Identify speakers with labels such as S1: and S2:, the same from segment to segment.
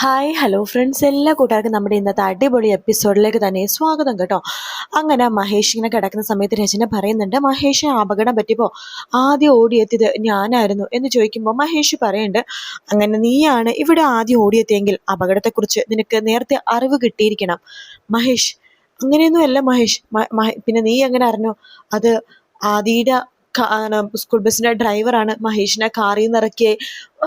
S1: Hi hello friends എല്ലാ കൂട്ടുകാർക്കും നമ്മുടെ ഇന്നത്തെ അടിപൊളി എപ്പിസോഡിലേക്ക് തന്നെ സ്വാഗതം കേട്ടോ. അങ്ങനെ മഹേഷ് ഇങ്ങനെ കിടക്കുന്ന സമയത്ത് രചന പറയുന്നുണ്ട് മഹേഷ് അപകടം പറ്റിയപ്പോൾ ആദ്യം ഓടിയെത്തിയത് ഞാനായിരുന്നു എന്ന് ചോദിക്കുമ്പോൾ മഹേഷ് പറയുന്നുണ്ട് അങ്ങനെ നീയാണ് ഇവിടെ ആദ്യം ഓടിയെത്തിയെങ്കിൽ അപകടത്തെക്കുറിച്ച് നിനക്ക് നേരത്തെ അറിവ് കിട്ടിയിരിക്കണം. മഹേഷ് അങ്ങനെയൊന്നും അല്ല മഹേഷ്. പിന്നെ നീ എങ്ങനെ അറിഞ്ഞു? അത് ആദിയുടെ സ്കൂൾ ബസ്സിന്റെ ഡ്രൈവറാണ് മഹേഷിനെ കാറിൽ നിന്ന്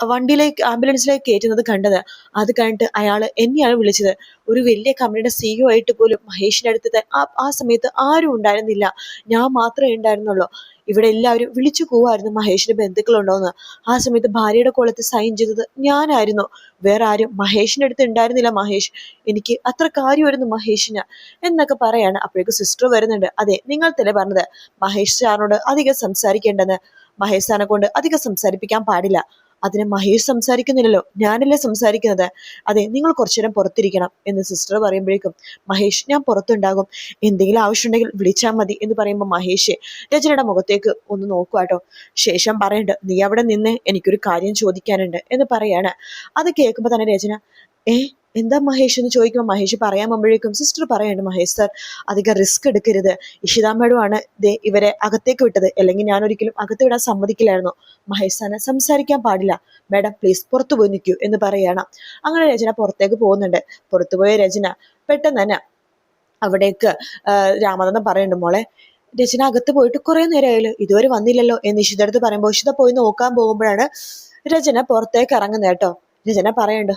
S1: വണ്ടിയിലേക്ക് ആംബുലൻസിലേക്ക് കയറ്റുന്നത് കണ്ടത്. അത് കഴിഞ്ഞിട്ട് അയാൾ എന്നെയാണ് വിളിച്ചത്. ഒരു വലിയ കമ്പനിയുടെ സിഇഒ ആയിട്ട് പോലും മഹേഷിന്റെ അടുത്ത് ആ സമയത്ത് ആരും ഉണ്ടായിരുന്നില്ല. ഞാൻ മാത്രമേ ഉണ്ടായിരുന്നുള്ളൂ. ഇവിടെ എല്ലാവരും വിളിച്ചു പോവായിരുന്നു മഹേഷിന്റെ ബന്ധുക്കളുണ്ടോന്ന്. ആ സമയത്ത് ഭാര്യയുടെ കോളത്ത് സൈൻ ചെയ്തത് ഞാനായിരുന്നു. വേറെ ആരും മഹേഷിന്റെ അടുത്ത് ഉണ്ടായിരുന്നില്ല മഹേഷ്. എനിക്ക് അത്ര കാര്യമായിരുന്നു മഹേഷിന് എന്നൊക്കെ പറയാണ്. അപ്പോഴേക്കും സിസ്റ്റർ വരുന്നുണ്ട്. അതെ നിങ്ങൾ തന്നെ പറഞ്ഞത്? മഹേഷ് സാറിനോട് അധികം സംസാരിക്കേണ്ടെന്ന്. മഹേഷ് സാറിനെ കൊണ്ട് അധികം സംസാരിപ്പിക്കാൻ പാടില്ല. അതിന് മഹേഷ് സംസാരിക്കുന്നില്ലല്ലോ. ഞാനല്ലേ സംസാരിക്കുന്നത്? അതെ നിങ്ങൾ കുറച്ചു നേരം പുറത്തിരിക്കണം എന്ന് സിസ്റ്റർ പറയുമ്പോഴേക്കും മഹേഷ് ഞാൻ പുറത്തുണ്ടാകും. എന്തെങ്കിലും ആവശ്യമുണ്ടെങ്കിൽ വിളിച്ചാൽ മതി എന്ന് പറയുമ്പോൾ മഹേഷ് രചനയുടെ മുഖത്തേക്ക് ഒന്ന് നോക്കുവാട്ടോ ശേഷം പറയണ്ട നീ അവിടെ നിന്ന് എനിക്കൊരു കാര്യം ചോദിക്കാനുണ്ട് എന്ന് പറയാണ്. അത് കേൾക്കുമ്പോൾ തന്നെ രചന ഏ എന്താ മഹേഷ് എന്ന് ചോദിക്കുമ്പോൾ മഹേഷ് പറയാൻ പോകുമ്പോഴേക്കും സിസ്റ്റർ പറയുന്നുണ്ട് മഹേഷ് സാർ അധികം റിസ്ക് എടുക്കരുത്. ഇഷിത മേഡമാണ് ദേ ഇവരെ അകത്തേക്ക് വിട്ടത്. അല്ലെങ്കിൽ ഞാൻ ഒരിക്കലും അകത്ത് വിടാൻ സമ്മതിക്കില്ലായിരുന്നു. മഹേഷ് സാറിനെ സംസാരിക്കാൻ പാടില്ല. മാഡം പ്ലീസ് പുറത്തു പോയി നിൽക്കൂ എന്ന് പറയണം. അങ്ങനെ രചന പുറത്തേക്ക് പോകുന്നുണ്ട്. പുറത്തുപോയ രചന പെട്ടെന്ന് തന്നെ അവിടേക്ക് രാമതെന്ന് പറയുന്നുണ്ട് മോളെ രചന അകത്ത് പോയിട്ട് കുറെ നേരമായാലും ഇതുവരെ വന്നില്ലല്ലോ എന്ന് ഇഷിതടുത്ത് പറയുമ്പോൾ ഇഷിത പോയി നോക്കാൻ പോകുമ്പോഴാണ് രചന പുറത്തേക്ക് ഇറങ്ങുന്നത് കേട്ടോ. രചന പറയണ്ട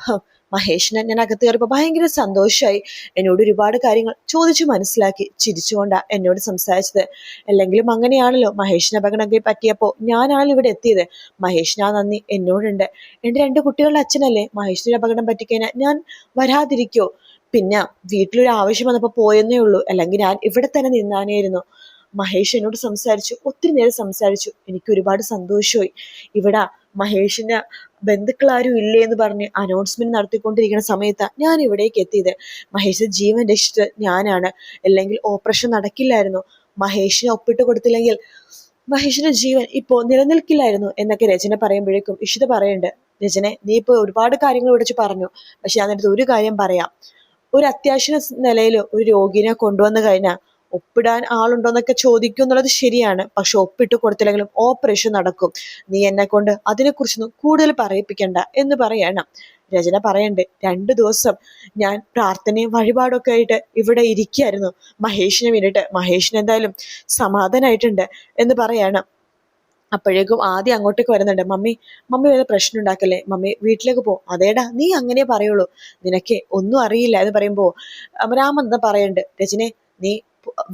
S1: മഹേഷിനെ ഞാൻ അകത്ത് കയറിയപ്പോൾ ഭയങ്കര സന്തോഷമായി എന്നോട് ഒരുപാട് കാര്യങ്ങൾ ചോദിച്ചു മനസ്സിലാക്കി ചിരിച്ചുകൊണ്ടാ എന്നോട് സംസാരിച്ചത്. അല്ലെങ്കിലും അങ്ങനെയാണല്ലോ മഹേഷിന് അപകടം പറ്റിയപ്പോൾ ഞാനാണല്ലോ ഇവിടെ എത്തിയത്. മഹേഷിന് നന്ദി എന്നോടുണ്ട്. എന്റെ രണ്ട് കുട്ടികളുടെ അച്ഛനല്ലേ മഹേഷിന് അപകടം പറ്റിക്കഴിഞ്ഞാൽ ഞാൻ വരാതിരിക്കോ? പിന്നെ വീട്ടിലൊരു ആവശ്യം വന്നപ്പോൾ പോയെന്നേ ഉള്ളൂ. അല്ലെങ്കിൽ ഞാൻ ഇവിടെ തന്നെ നിന്നാനായിരുന്നു. മഹേഷ് എന്നോട് സംസാരിച്ചു ഒത്തിരി നേരം സംസാരിച്ചു. എനിക്ക് ഒരുപാട് സന്തോഷമായി ഇവിടെ മഹേഷിന് ബന്ധുക്കളാരും ഇല്ലേ എന്ന് പറഞ്ഞ് അനൗൺസ്മെന്റ് നടത്തിക്കൊണ്ടിരിക്കുന്ന സമയത്താണ് ഞാൻ ഇവിടേക്ക് എത്തിയത്. മഹേഷ് ജീവൻ രക്ഷിച്ചത് ഞാനാണ്. അല്ലെങ്കിൽ ഓപ്പറേഷൻ നടക്കില്ലായിരുന്നു. മഹേഷിനെ ഒപ്പിട്ട് കൊടുത്തില്ലെങ്കിൽ മഹേഷിന്റെ ജീവൻ ഇപ്പോൾ നിലനിൽക്കില്ലായിരുന്നു എന്നൊക്കെ രചന പറയുമ്പോഴേക്കും ഇഷിത പറയുന്നുണ്ട്. രചനെ നീ ഇപ്പോൾ ഒരുപാട് കാര്യങ്ങൾ വിളിച്ച് പറഞ്ഞു. പക്ഷെ അതിനകത്ത് ഒരു കാര്യം പറയാം. ഒരു അത്യാവശ്യ നിലയിൽ ഒരു രോഗിനെ കൊണ്ടുവന്നു കഴിഞ്ഞാൽ ഒപ്പിടാൻ ആളുണ്ടോന്നൊക്കെ ചോദിക്കും എന്നുള്ളത് ശരിയാണ്. പക്ഷെ ഒപ്പിട്ട് കൊടുത്തില്ലെങ്കിലും ഓപ്പറേഷൻ നടക്കും. നീ എന്നെ കൊണ്ട് അതിനെക്കുറിച്ചൊന്നും കൂടുതൽ പറയിപ്പിക്കണ്ട എന്ന് പറയണം. രചന പറയണ്ട് രണ്ടു ദിവസം ഞാൻ പ്രാർത്ഥനയും വഴിപാടൊക്കെ ആയിട്ട് ഇവിടെ ഇരിക്കുകയായിരുന്നു. മഹേഷിനെ വേണ്ടിയിട്ട്. മഹേഷിന് എന്തായാലും സമാധാനമായിട്ടുണ്ട് എന്ന് പറയണം. അപ്പോഴേക്കും ആദ്യം അങ്ങോട്ടേക്ക് വരുന്നുണ്ട്. മമ്മി മമ്മി വേറെ പ്രശ്നം ഉണ്ടാക്കല്ലേ? മമ്മി വീട്ടിലേക്ക് പോ. അതേടാ നീ അങ്ങനെ പറയുള്ളൂ. നിനക്ക് ഒന്നും അറിയില്ല എന്ന് പറയുമ്പോൾ രാമൻ എന്താ പറയണ്ട്? രചനെ നീ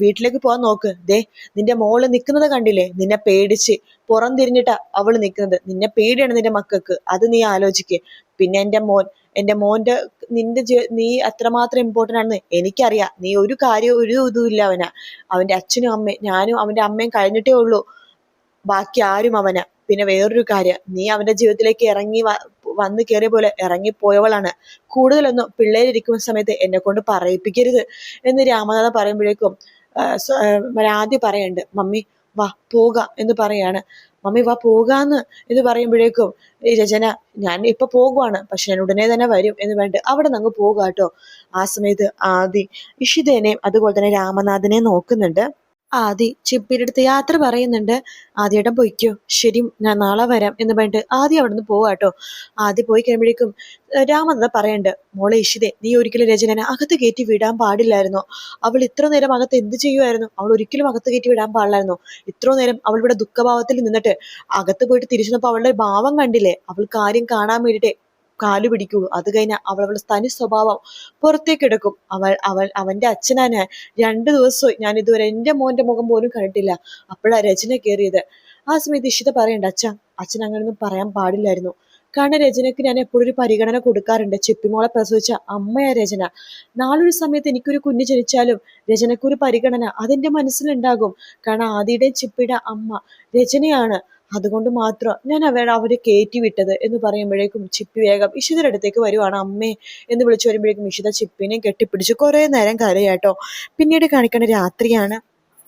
S1: വീട്ടിലേക്ക് പോകാൻ നോക്ക്. ദേ നിന്റെ മോൾ നിൽക്കുന്നത് കണ്ടില്ലേ? നിന്നെ പേടിച്ച് പുറം തിരിഞ്ഞിട്ടാ അവൾ നിൽക്കുന്നത് നിന്നെ പേടിയാണ് നിന്റെ മക്കൾക്ക്. അത് നീ ആലോചിക്ക്. പിന്നെ എന്റെ മോൻ എന്റെ മോന്റെ നിന്റെ നീ അത്രമാത്രം ഇമ്പോർട്ടന്റ് ആണെന്ന് എനിക്കറിയാം. നീ ഒരു കാര്യം ഒരു ഇതും ഇല്ല അവന. അവന്റെ അച്ഛനും അമ്മയും ഞാനും അവന്റെ അമ്മയും കഴിഞ്ഞിട്ടേ ഉള്ളൂ. ബാക്കി ആരും അവന. പിന്നെ വേറൊരു കാര്യം നീ അവന്റെ ജീവിതത്തിലേക്ക് ഇറങ്ങി വന്ന് കയറിയ പോലെ ഇറങ്ങിപ്പോയവളാണ്. കൂടുതലൊന്നും പിള്ളേരിരിക്കുന്ന സമയത്ത് എന്നെ കൊണ്ട് പറയിപ്പിക്കരുത് എന്ന് രാമനാഥൻ പറയുമ്പോഴേക്കും ആദ്യം പറയുന്നുണ്ട്. മമ്മി വാ പോക എന്ന് പറയാണ് മമ്മി വാ പോകാന്ന് എന്ന് പറയുമ്പോഴേക്കും രചന ഞാൻ ഇപ്പൊ പോകുവാണ്. പക്ഷെ ഞാൻ ഉടനെ തന്നെ വരും എന്ന് പറഞ്ഞിട്ട് അവിടെ നിങ്ങൾ പോകാട്ടോ ആ സമയത്ത് ആദി ഇഷിതേനെയും അതുപോലെ തന്നെ രാമനാഥനെ നോക്കുന്നുണ്ട്. ആദി ചിപ്പിയുടെ അടുത്ത് യാത്ര പറയുന്നുണ്ട് ആദ്യേട്ടൻ പൊയ്ക്കോ. ശരി ഞാൻ നാളെ വരാം എന്ന് പറഞ്ഞിട്ട് ആദ്യം അവിടെ നിന്ന് പോവാട്ടോ ആദ്യം പോയി കഴിയുമ്പോഴേക്കും ഏഹ് പറയണ്ട് മോളെ ഇഷിതേ നീ ഒരിക്കലും രചനനെ അകത്ത് കയറ്റി വിടാൻ പാടില്ലായിരുന്നു. അവൾ ഇത്ര നേരം അകത്ത് എന്ത് ചെയ്യുമായിരുന്നു അവൾ ഒരിക്കലും അകത്ത് കയറ്റി വിടാൻ പാടില്ലായിരുന്നു. ഇത്ര നേരം അവൾ ഇവിടെ ദുഃഖഭാവത്തിൽ നിന്നിട്ട് അകത്ത് പോയിട്ട് തിരിച്ചു അവളുടെ ഭാവം കണ്ടില്ലേ? അവൾ കാര്യം കാണാൻ വേണ്ടിയിട്ട് കാലു പിടിക്കുള്ളൂ അത് കഴിഞ്ഞാൽ അവൾ തനി സ്വഭാവം പുറത്തേക്ക് എടുക്കും. അവൾ അവൾ അവന്റെ അച്ഛനാണ്. രണ്ട് ദിവസവും ഞാൻ ഇതുവരെ എന്റെ മോന്റെ മുഖം പോലും കണ്ടിട്ടില്ല. അപ്പോഴാണ് രചന കയറിയത്. ആ സമയത്ത് ഇഷിത പറയണ്ട അച്ഛ അച്ഛൻ അങ്ങനെയൊന്നും പറയാൻ പാടില്ലായിരുന്നു. കാരണം രചനയ്ക്ക് ഞാൻ എപ്പോഴും ഒരു പരിഗണന കൊടുക്കാറുണ്ട്. ചിപ്പിമോളെ പ്രസവിച്ച അമ്മയാ രചന. നാളൊരു സമയത്ത് എനിക്കൊരു കുഞ്ഞ് ജനിച്ചാലും രചനയ്ക്കൊരു പരിഗണന അതെന്റെ മനസ്സിലുണ്ടാകും. കാരണം ആദിയുടെ ചിപ്പിയുടെ അമ്മ രചനയാണ്. അതുകൊണ്ട് മാത്രം ഞാൻ അവരെ അവരെ കയറ്റി വിട്ടത് എന്ന് പറയുമ്പോഴേക്കും ചിപ്പി വേഗം ഇഷിതയുടെ അടുത്തേക്ക് വരുവാണ്. അമ്മേ എന്ന് വിളിച്ചു വരുമ്പോഴേക്കും ഇഷിത ചിപ്പിനെ കെട്ടിപ്പിടിച്ച് കുറേ നേരം കരയാട്ടോ. പിന്നീട് കാണിക്കേണ്ട രാത്രിയാണ്.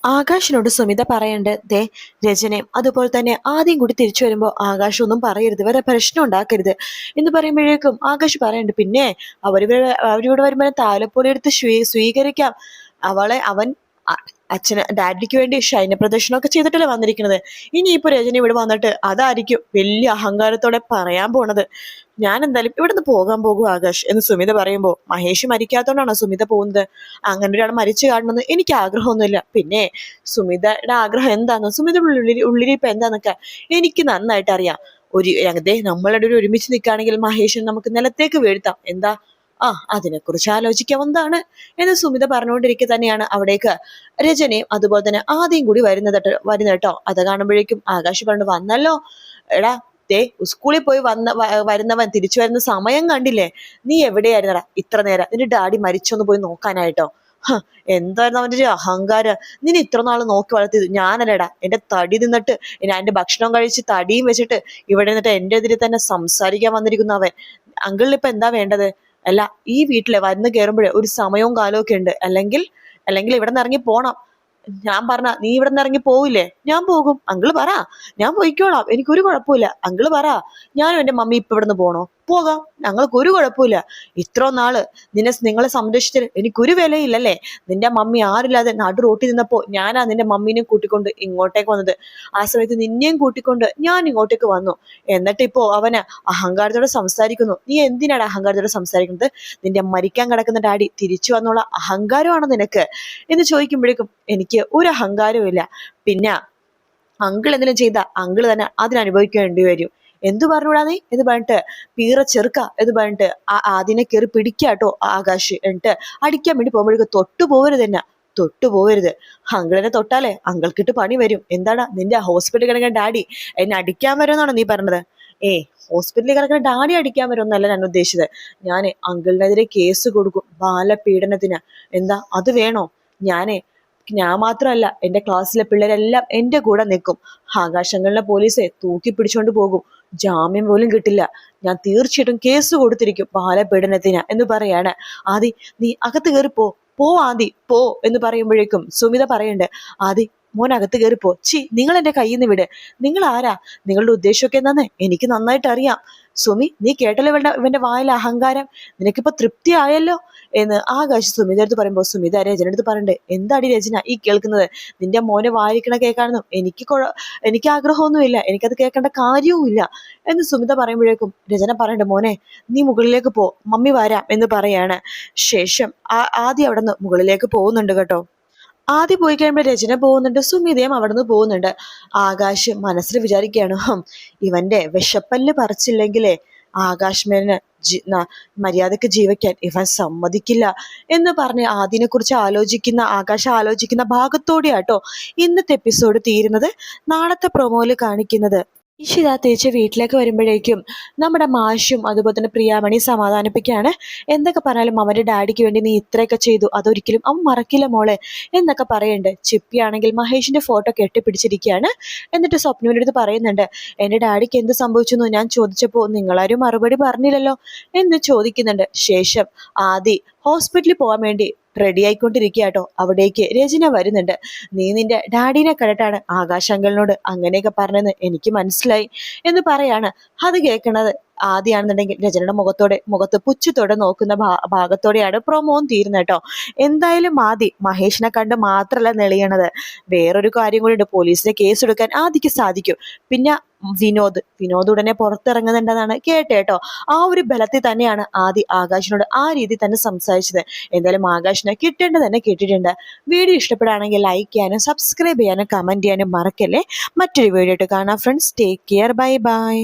S1: ആകാശിനോട് സുമിത പറയണ്ട് ദേ രചനയും അതുപോലെ തന്നെ ആദ്യം കൂടി തിരിച്ചു വരുമ്പോൾ ആകാശ് ഒന്നും പറയരുത് വേറെ പ്രശ്നം ഉണ്ടാക്കരുത് എന്ന് പറയുമ്പോഴേക്കും ആകാശ് പറയണ്ട് പിന്നെ അവരിവിടെ അവരിവിടെ വരുമ്പോൾ താലപ്പൊലി എടുത്ത് സ്വീ- സ്വീകരിക്കാം. അവളെ അവൻ അച്ഛന് ഡാഡിക്ക് വേണ്ടി ശൈന പ്രദർശനമൊക്കെ ചെയ്തിട്ടല്ലേ വന്നിരിക്കുന്നത്. ഇനിയിപ്പോ രജനി ഇവിടെ വന്നിട്ട് അതായിരിക്കും വലിയ അഹങ്കാരത്തോടെ പറയാൻ പോണത്. ഞാൻ എന്തായാലും ഇവിടുന്ന് പോകാൻ പോകും ആകാശ് എന്ന് സുമിത പറയുമ്പോൾ മഹേഷ് മരിക്കാത്തോണ്ടാണോ സുമിത പോകുന്നത്? അങ്ങനെ ഒരാൾ മരിച്ചു കാണണമെന്ന് എനിക്ക് ആഗ്രഹമൊന്നുമില്ല. പിന്നെ സുമിതയുടെ ആഗ്രഹം എന്താന്ന് സുമിതയുടെ ഉള്ളിൽ ഉള്ളിലിരിപ്പ് എന്താന്നൊക്കെ എനിക്ക് നന്നായിട്ട് അറിയാം. ഒരു അതെ നമ്മളുടെ ഒരു ഒരുമിച്ച് നിൽക്കുകയാണെങ്കിൽ മഹേഷിന് നമുക്ക് നിലത്തേക്ക് വീഴ്ത്താം. എന്താ? ആ അതിനെക്കുറിച്ച് ആലോചിക്കാവുന്നതാണ് എന്ന് സുമിത പറഞ്ഞുകൊണ്ടിരിക്കെ തന്നെയാണ് അവിടേക്ക് രചനയും അതുപോലെ തന്നെ ആദ്യം കൂടി വരുന്നത് വരുന്ന കേട്ടോ. അത് കാണുമ്പോഴേക്കും ആകാശ് പറഞ്ഞു വന്നല്ലോ. എടാ ദേ സ്കൂളിൽ പോയി വന്ന വരുന്നവൻ തിരിച്ചു വരുന്ന സമയം കണ്ടില്ലേ? നീ എവിടെയായിരുന്നടാ? ഇത്ര നേരം നിന്റെ ഡാഡി മരിച്ചൊന്ന് പോയി നോക്കാനായിട്ടോ. എന്തായിരുന്നു അവന്റെ ഒരു അഹങ്കാരം? നിന്നെ ഇത്ര നാൾ നോക്കി വളർത്തിയത് ഞാനല്ലടാ. എന്റെ തടി നിന്നിട്ട് ഞാൻ എന്റെ ഭക്ഷണം കഴിച്ച് തടിയും വെച്ചിട്ട് ഇവിടെ നിന്നിട്ട് എന്റെ എതിരെ തന്നെ സംസാരിക്കാൻ വന്നിരിക്കുന്നു അവൻ ഇപ്പൊ എന്താ വേണ്ടത്? അല്ല ഈ വീട്ടിലെ വന്ന് കയറുമ്പോഴേ ഒരു സമയവും കാലവും ഒക്കെ ഉണ്ട്. അല്ലെങ്കിൽ അല്ലെങ്കിൽ ഇവിടെ നിന്ന് ഇറങ്ങി പോണം. ഞാൻ പറഞ്ഞ നീ ഇവിടെ നിന്ന് ഇറങ്ങി പോവില്ലേ? ഞാൻ പോകും. അങ്കിൾ പറ. ഞാൻ പോയിക്കോളാം. എനിക്കൊരു കുഴപ്പമില്ല. അങ്കിൾ പറ. ഞാനും എന്റെ മമ്മി ഇപ്പൊ നിന്ന് പോണോ? പോകാം. ഞങ്ങൾക്ക് ഒരു കുഴപ്പമില്ല. ഇത്രോ നാൾ നിന്നെ നിങ്ങളെ സംരക്ഷിച്ചത് എനിക്കൊരു വിലയില്ലല്ലേ? നിന്റെ മമ്മി ആരില്ലാതെ നടു റോട്ടിൽ നിന്നപ്പോ ഞാനാ നിന്റെ മമ്മീനെ കൂട്ടിക്കൊണ്ട് ഇങ്ങോട്ടേക്ക് വന്നത്. ആ സമയത്ത് നിന്നെയും കൂട്ടിക്കൊണ്ട് ഞാൻ ഇങ്ങോട്ടേക്ക് വന്നു. എന്നിട്ട് ഇപ്പോ അവന് അഹങ്കാരത്തോടെ സംസാരിക്കുന്നു. നീ എന്തിനാണ് അഹങ്കാരത്തോടെ സംസാരിക്കുന്നത്? നിന്റെ മരിക്കാൻ കിടക്കുന്ന ഡാഡി തിരിച്ചു വന്നുള്ള അഹങ്കാരമാണോ നിനക്ക്? എന്ന് ചോദിക്കുമ്പോഴേക്കും എനിക്ക് ഒരു അഹങ്കാരവും ഇല്ല. പിന്നെ അങ്കിൾ എന്തെങ്കിലും ചെയ്ത അങ്കിൾ തന്നെ അതിനനുഭവിക്കേണ്ടി വരും. എന്തു പറഞ്ഞുകൂടാ എന്ന് പറഞ്ഞിട്ട് പീറ ചെറുക്ക എന്ന് പറഞ്ഞിട്ട് അതിനെ കയറി പിടിക്കാട്ടോ ആകാശ്. എന്നിട്ട് അടിക്കാൻ വേണ്ടി പോകുമ്പോഴേക്കും തൊട്ടു പോകരുത് തന്നെ തൊട്ടു പോവരുത്. അങ്കിളിനെ തൊട്ടാലേ അങ്കിൾക്കിട്ട് പണി വരും. എന്താടാ നിന്റെ ഹോസ്പിറ്റലിൽ കിടക്കുന്ന ഡാഡി? എന്നെ അടിക്കാൻ വരുമെന്നാണോ നീ പറഞ്ഞത്? ഏ ഹോസ്പിറ്റലിൽ കിടക്കുന്ന ഡാഡി അടിക്കാൻ വരുമെന്നല്ല ഞാൻ ഉദ്ദേശിച്ചത്. ഞാൻ അങ്കിളിനെതിരെ കേസ് കൊടുക്കും ബാലപീഡനത്തിന്. എന്താ? അത് വേണോ? ഞാനേ ഞാൻ മാത്രമല്ല എന്റെ ക്ലാസ്സിലെ പിള്ളേരെല്ലാം എന്റെ കൂടെ നിൽക്കും. ആകാശങ്ങളിലെ പോലീസെ തൂക്കി പിടിച്ചോണ്ട് പോകും. ജാമ്യം പോലും കിട്ടില്ല. ഞാൻ തീർച്ചയായിട്ടും കേസ് കൊടുത്തിരിക്കും ബാലപീഡനത്തിന് എന്ന് പറയാണ്. ആദി നീ അകത്ത് കയറി പോ. പോ ആദി പോ എന്ന് പറയുമ്പോഴേക്കും സുമിത പറയണ്ട് ആദി മോൻ അകത്ത് കയറിപ്പോ ചി നിങ്ങൾ എന്റെ കയ്യിൽ നിന്ന് വിട്. നിങ്ങൾ ആരാ നിങ്ങളുടെ ഉദ്ദേശമൊക്കെ എന്താന്ന് എനിക്ക് നന്നായിട്ട് അറിയാം. സുമി നീ കേട്ടല്ലോ ഇവന്റെ ഇവന്റെ വായിലെ അഹങ്കാരം? നിനക്കിപ്പോ തൃപ്തി ആയല്ലോ? എന്ന് ആകാശ് സുമിത അടുത്ത് പറയുമ്പോൾ സുമിത രചന അടുത്ത് പറയണ്ടേ എന്താടി രചന ഈ കേൾക്കുന്നത്? നിന്റെ മോനെ വായിക്കണ കേൾക്കാനൊന്നും എനിക്ക് കുഴ എനിക്ക് ആഗ്രഹമൊന്നുമില്ല. എനിക്കത് കേൾക്കേണ്ട കാര്യവുമില്ല. എന്ന് സുമിത പറയുമ്പോഴേക്കും രചന പറയണ്ട മോനെ നീ മുകളിലേക്ക് പോ. മമ്മി വരാം എന്ന് പറയാണ്. ശേഷം ആദ്യം അവിടെ നിന്ന് മുകളിലേക്ക് പോകുന്നുണ്ട് കേട്ടോ. ആദ്യം പോയി കഴിയുമ്പോൾ രചന പോകുന്നുണ്ട് സുമിതയും അവിടുന്ന് പോകുന്നുണ്ട്. ആകാശ് മനസ്സിൽ വിചാരിക്കുകയാണ് ഇവന്റെ വിഷപ്പല്ല് പറിച്ചില്ലെങ്കിലേ ആകാശ് മേനന് ജി മര്യാദയ്ക്ക് ജീവിക്കാൻ ഇവൻ സമ്മതിക്കില്ല എന്ന് പറഞ്ഞ് ആദിനെ കുറിച്ച് ആലോചിക്കുന്ന ആകാശം ആലോചിക്കുന്ന ഭാഗത്തോടെയാട്ടോ ഇന്നത്തെ എപ്പിസോഡ് തീരുന്നത്. നാളത്തെ പ്രൊമോയിൽ കാണിക്കുന്നത് ഇഷിത തിരിച്ച് വീട്ടിലേക്ക് വരുമ്പോഴേക്കും നമ്മുടെ മാഷും അതുപോലെ തന്നെ പ്രിയാമണി സമാധാനിപ്പിക്കുകയാണ്. എന്തൊക്കെ പറഞ്ഞാലും അവന്റെ ഡാഡിക്ക് വേണ്ടി നീ ഇത്രയൊക്കെ ചെയ്തു അതൊരിക്കലും അവൻ മറക്കില്ല മോളെ എന്നൊക്കെ പറയുന്നുണ്ട്. ചിപ്പിയാണെങ്കിൽ മഹേഷിന്റെ ഫോട്ടോ കെട്ടിപ്പിടിച്ചിരിക്കുകയാണ്. എന്നിട്ട് സ്വപ്നവിന്റെ അടുത്ത് പറയുന്നുണ്ട് എന്റെ ഡാഡിക്ക് എന്ത് സംഭവിച്ചു എന്ന് ഞാൻ ചോദിച്ചപ്പോൾ നിങ്ങളാരും മറുപടി പറഞ്ഞില്ലല്ലോ എന്ന് ചോദിക്കുന്നുണ്ട്. ശേഷം ആദി ഹോസ്പിറ്റലിൽ പോകാൻ വേണ്ടി റെഡി ആയിക്കൊണ്ടിരിക്കുക കേട്ടോ അവിടേക്ക് രചന വരുന്നുണ്ട്. നീ നിന്റെ ഡാഡിനെ കണ്ടിട്ടാണ് ആകാശങ്ങളിനോട് അങ്ങനെയൊക്കെ പറഞ്ഞെന്ന് എനിക്ക് മനസ്സിലായി എന്ന് പറയാണ്. അത് കേൾക്കണത് ആദ്യമാണെന്നുണ്ടെങ്കിൽ രചനയുടെ മുഖത്തോടെ മുഖത്ത് പുച്ഛത്തോടെ നോക്കുന്ന ഭാഗത്തോടെയാണ് പ്രൊമോൻ തീരുന്നത് കേട്ടോ. എന്തായാലും ആദി മഹേഷിനെ കണ്ട് മാത്രമല്ല നെളിയണത്. വേറൊരു കാര്യം കൂടി ഉണ്ട് പോലീസിനെ കേസ് എടുക്കാൻ ആദിക്ക് സാധിക്കും. പിന്നെ വിനോദ് വിനോദ് ഉടനെ പുറത്തിറങ്ങുന്നുണ്ടെന്നാണ് കേട്ടേട്ടോ. ആ ഒരു ബലത്തിൽ തന്നെയാണ് ആദി ആകാശിനോട് ആ രീതി തന്നെ സംസാരിച്ചത്. എന്തായാലും ആകാശിനെ കിട്ടേണ്ടത് തന്നെ കേട്ടിട്ടുണ്ട് വീഡിയോ ഇഷ്ടപ്പെടുകയാണെങ്കിൽ ലൈക്ക് ചെയ്യാനും സബ്സ്ക്രൈബ് ചെയ്യാനും കമന്റ് ചെയ്യാനും മറക്കല്ലേ? മറ്റൊരു വീഡിയോ ആയിട്ട് കാണാം friends take care bye bye